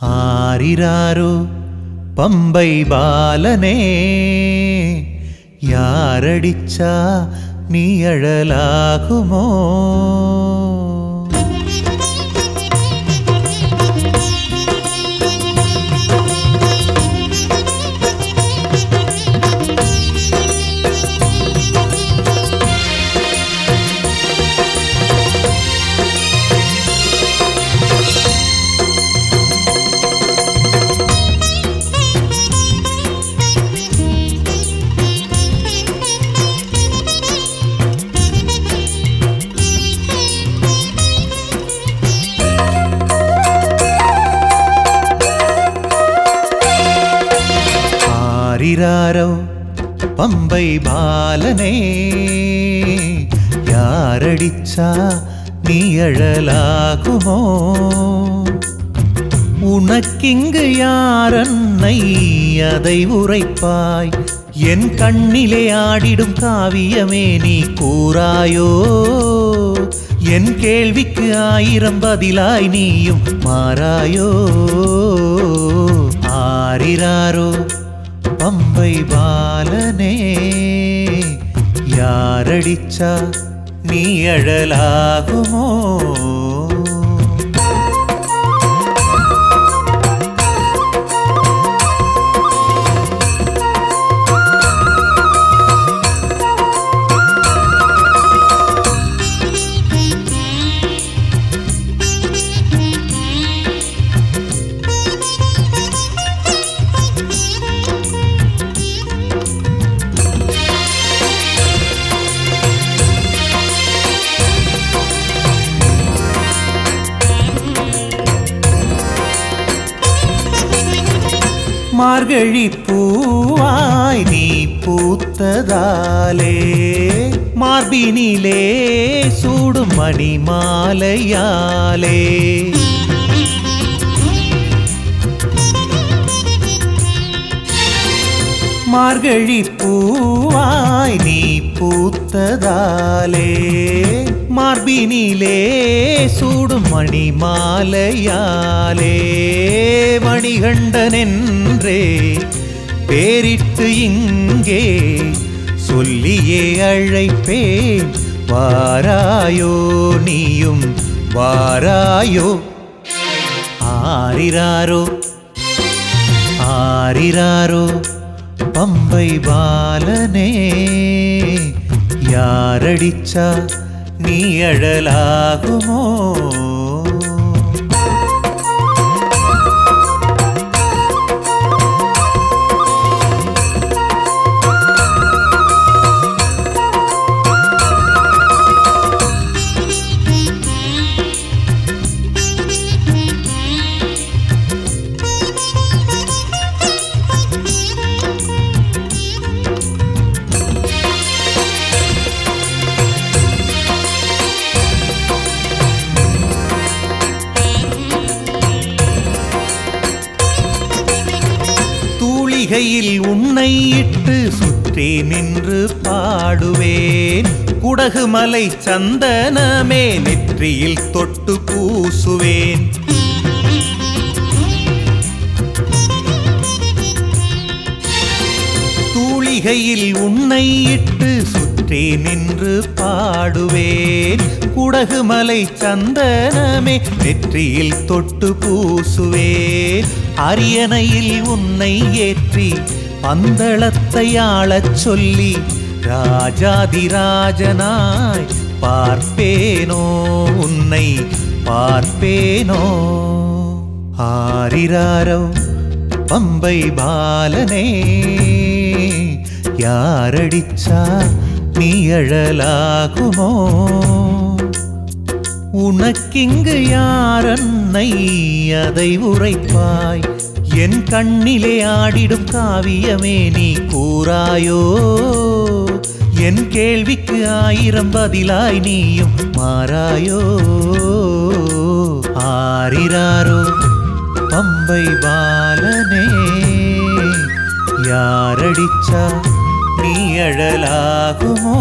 ஆரிராரோ பம்பை பாலனே யாரடிச்சா நீ அழலாகுமோ ஆரிராரோ பம்பை பாலனே யாரடிச்சா நீ அழலாகுமோ? உனக்கிங்கு யாரன்னை அதை உரைப்பாய் என் கண்ணிலே ஆடிடும் காவியமே நீ கூறாயோ? என் கேள்விக்கு ஆயிரம் பதிலாய் நீயும் மாறாயோ? ஆறிராரோ பம்பை பாலனே யாரடிச்சா நீ அழலாகுமோ? மார்கழி பூவாய் நீ பூத்ததாலே மார்பினிலே சூடும் மணி மாலையாலே மார்கழி பூவாய் நீ பூத்ததாலே மார்பினிலே சூடும் மணி மாலையாலே மணிகண்டனென்றே பேரிட்டு இங்கே சொல்லியே அழைப்பேன் வாராயோ நீயும் வாராயோ ஆரிராரோ ஆரிராரோ பம்பை பாலனே யாரடிச்சா நீ அழலாகுமோ? தூளிகையில் உன்னை இட்டு சுற்றி நின்று பாடுவேன். குடகு மலை சந்தனமே நெற்றியில் தொட்டு பூசுவேன். தூளிகையில் உன்னை இட்டு சுற்றி நின்று பாடுவேன். குடகு மலை சந்தனமே நெற்றியில் தொட்டு பூசுவேன். அரியணையில் உன்னை ஏற்றி பந்தளத்தை ஆளச் சொல்லி ராஜாதிராஜனாய் பார்ப்பேனோ உன்னை பார்ப்பேனோ. ஆரிராரோ பம்பை பாலனே யாரடிச்சா நீழலாகுமோ உனக்கிங்கு யாரன்னை அதை உரைப்பாய்? என் கண்ணிலே ஆடிடும் காவியமே நீ கூறாயோ? என் கேள்விக்கு ஆயிரம் பதிலாய் நீயும் மாறாயோ? ஆரிராரோ பம்பை பாலனே யாரடிச்சா நீ அழலாகுமோ